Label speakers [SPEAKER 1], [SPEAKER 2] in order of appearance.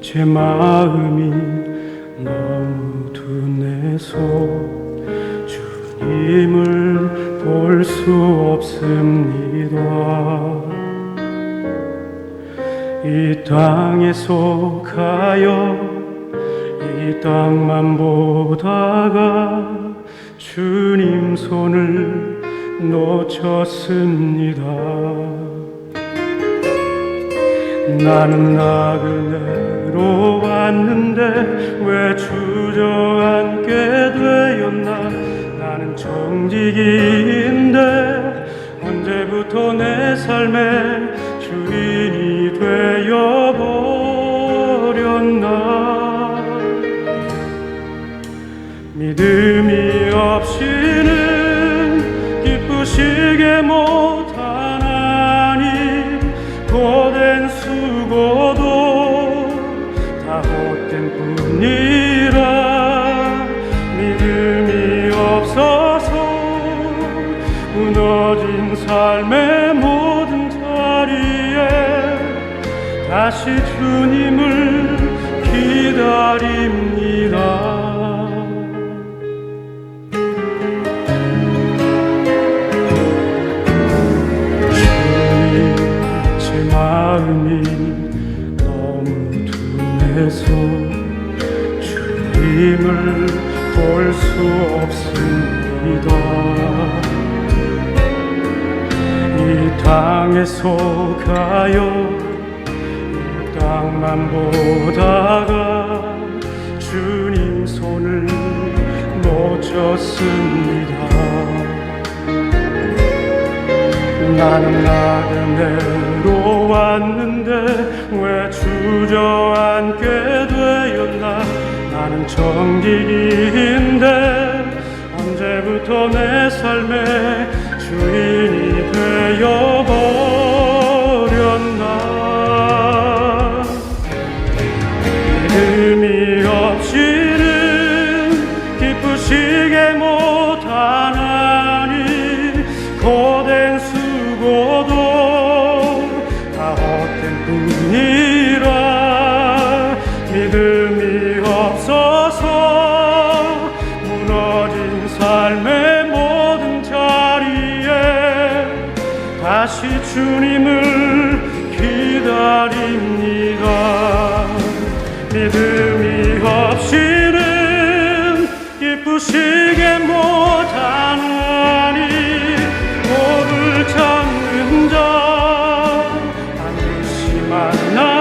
[SPEAKER 1] 제 마음이 너무 둔해서 주님을 볼 수 없습니다. 이 땅에서 가요 이 땅만 보다가 주님 손을 놓쳤습니다. 나는 나그네로 왔는데 왜 주저앉게 되었나? 나는 정직인데 언제부터 내 삶의 주인이 되어버렸나? 믿음이 없이는 기쁘시게 못 수고도 다 헛된 뿐이라 믿음이 없어서 무너진 삶의 모든 자리에 다시 주님을 기다립니다. 둔해서 주님을 볼 수 없습니다. 이 땅에서 가요. 이 땅만 보다가 주님 손을 놓쳤습니다. 나는 나그네 로 왔는데 왜 주저앉게 되었나? 나는 정직인데 언제부터 내 삶의 주인 다시 주님을 기다립니다. 믿음이 없이는 기쁘시게 못하나니 모를 참는 자 반드시 만나